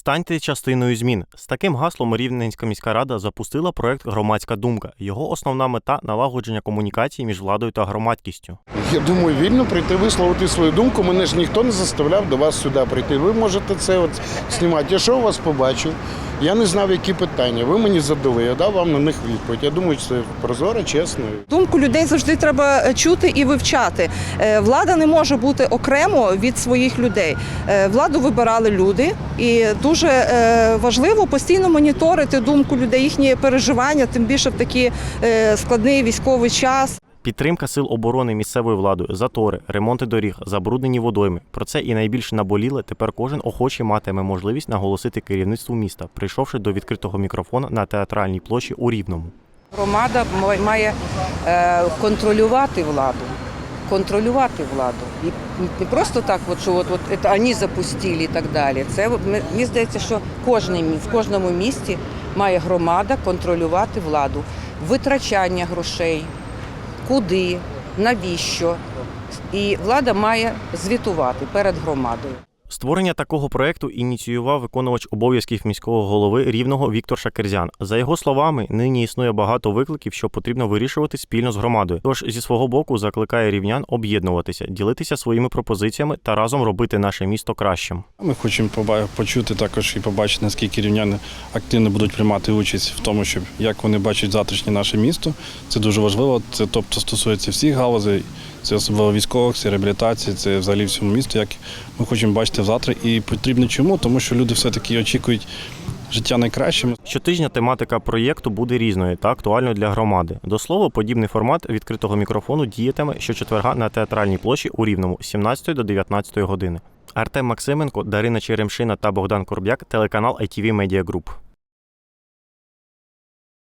Станьте частиною змін. З таким гаслом Рівненська міська рада запустила проект Громадська думка. Його основна мета налагодження комунікації між владою та громадськістю. Я думаю, вільно прийти висловити свою думку. Мене ж ніхто не заставляв до вас сюди прийти. Ви можете це от знімати. Я що вас побачив? Я не знав, які питання. Ви мені задали, я дав вам на них відповідь. Я думаю, це прозоро, чесно. Думку людей завжди треба е, чути і вивчати. Е, Влада не може бути окремо від своїх людей. Е, Владу вибирали люди, і дуже важливо постійно моніторити думку людей, їхні переживання, тим більше в такий складний військовий час. Підтримка сил оборони місцевою владою, затори, ремонти доріг, забруднені водойми. Про це і найбільш наболіле тепер кожен охочий матиме можливість наголосити керівництву міста, прийшовши до відкритого мікрофона на театральній площі у Рівному. Громада має е, контролювати владу. Контролювати владу. І не просто так, от, що от, от, вони запустили і так далі. Це мені здається, що мі- в кожному місті має громада контролювати владу. Витрачання грошей, куди, навіщо. І влада має звітувати перед громадою. Створення такого проекту ініціював виконувач обов'язків міського голови рівного Віктор Шакерзян. За його словами, нині існує багато викликів, що потрібно вирішувати спільно з громадою. Тож зі свого боку закликає рівнян об'єднуватися, ділитися своїми пропозиціями та разом робити наше місто кращим. Ми хочемо почути також і побачити, наскільки рівняни активно будуть приймати участь в тому, щоб як вони бачать завтрашнє наше місто. Це дуже важливо. Це тобто стосується всіх галузей, це особливо військових, це реабілітації, це взагалі всьому місту, як ми хочемо бачити завтра. І потрібно чому? Тому що люди все-таки очікують життя найкращим. Щотижня тематика проєкту буде різною та актуальною для громади. До слова, подібний формат відкритого мікрофону діятиме щочетверга на театральній площі у Рівному з 17 до 19 години. Артем Максименко, Дарина Черемшина та Богдан Корб'як, телеканал ITV Media Group.